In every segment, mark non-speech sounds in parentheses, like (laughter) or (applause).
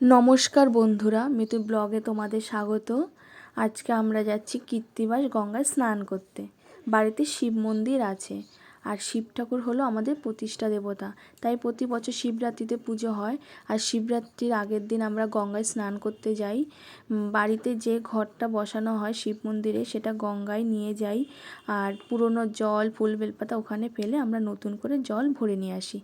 নমস্কার বন্ধুরা, মিতু ব্লগে তোমাদের স্বাগত। আজকে আমরা যাচ্ছি কীর্তিবাস গঙ্গায় স্নান করতে। বাড়িতে শিব মন্দির আছে। আর শিব ঠাকুর হলো আমাদের প্রতিষ্ঠা দেবতা। তাই প্রতি বছর শিবরাত্রিতে পুজো হয়। আর শিবরাত্রির আগের দিন আমরা গঙ্গায় স্নান করতে যাই। বাড়িতে যে ঘরটা বসানো হয় শিব মন্দিরে, সেটা গঙ্গায় নিয়ে যাই। আর পুরনো জল, ফুল, বেলপাতা ওখানে ফেলে আমরা নতুন করে জল ভরে নিয়ে আসি।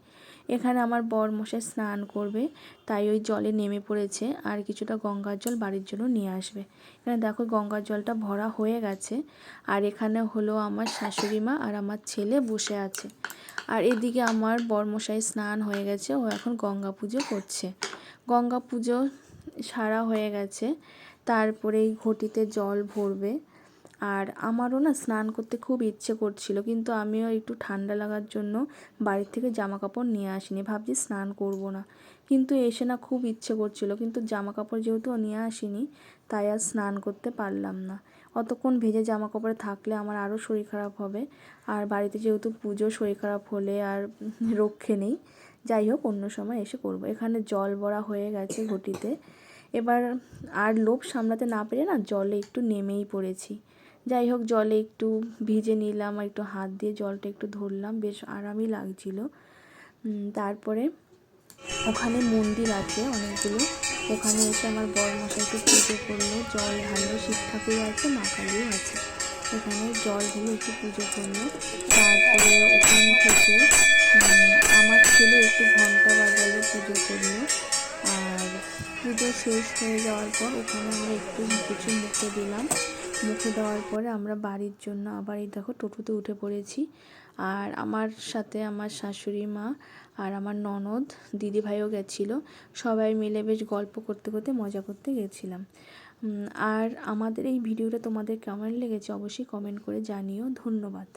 এখানে আমার বর মশাই স্নান করবে, তাই ওই জলে নেমে পড়েছে। আর কিছুটা গঙ্গার জল বাড়ির জন্য নিয়ে আসবে। এখানে দেখো গঙ্গার জলটা ভরা হয়ে গেছে। আর এখানে হলো আমার শাশুড়ি মা আর আমার ছেলে বসে আছে। আর এদিকে আমার বরমশাই স্নান হয়ে গেছে, ও এখন গঙ্গা পুজো করছে। গঙ্গা পুজো সারা হয়ে গেছে, তারপরে এই ঘটিতে জল ভরবে। আর আমারও না স্নান করতে খুব ইচ্ছে করছিল, কিন্তু আমিও একটু ঠান্ডা লাগার জন্য বাড়ির থেকে জামা কাপড় নিয়ে আসিনি, ভাবছি স্নান করব না। কিন্তু এসে না খুব ইচ্ছে করছিল, কিন্তু জামা কাপড় যেহেতু নিয়ে আসিনি, তাই আর স্নান করতে পারলাম না। অতক্ষণ ভেজে জামা কাপড়ে থাকলে আমার আরও শরীর খারাপ হবে। আর বাড়িতে যেহেতু পুজো, শরীর খারাপ হলে আর (laughs) রক্ষে নেই। যাই হোক, অন্য সময় এসে করব। এখানে জল ভরা হয়ে গেছে ঘটিতে। এবার আর লোভ সামলাতে না পেরে না জলে একটু নেমেই পড়েছি। যাই হোক, জলে একটু ভিজে নিলাম আর একটু হাত দিয়ে জলটা একটু ধরলাম। বেশ আরামই লাগছিল। তারপরে ওখানে মন্দির আছে অনেকগুলো। ওখানে এসে আমার বড় মশাইকে পুজো করল, জল ঢাললো, শিব ঠাকুর আছে, মা কালী আছে। এখানে জল ঢেলে একটু পুজো করল। তারপরে ওখান থেকে আমার ছেলে একটু ঘণ্টা বাজালো পুজো করল। আর পুজো শেষ হয়ে যাওয়ার পর ওখানে আমরা একটু কিছু মুখে দিলাম। মুখে দেওয়ার পরে আমরা বাড়ির জন্য আবার এই দেখো টোটোতে উঠে পড়েছি। আর আমার সাথে আমার শাশুড়ি মা আর আমার ননদ, দিদি ভাইও গেছিল। সবাই মিলে বেশ গল্প করতে করতে, মজা করতে গেছিলাম। আর আমাদের এই ভিডিওটা তোমাদের কেমন লেগেছে অবশ্যই কমেন্ট করে জানিও। ধন্যবাদ।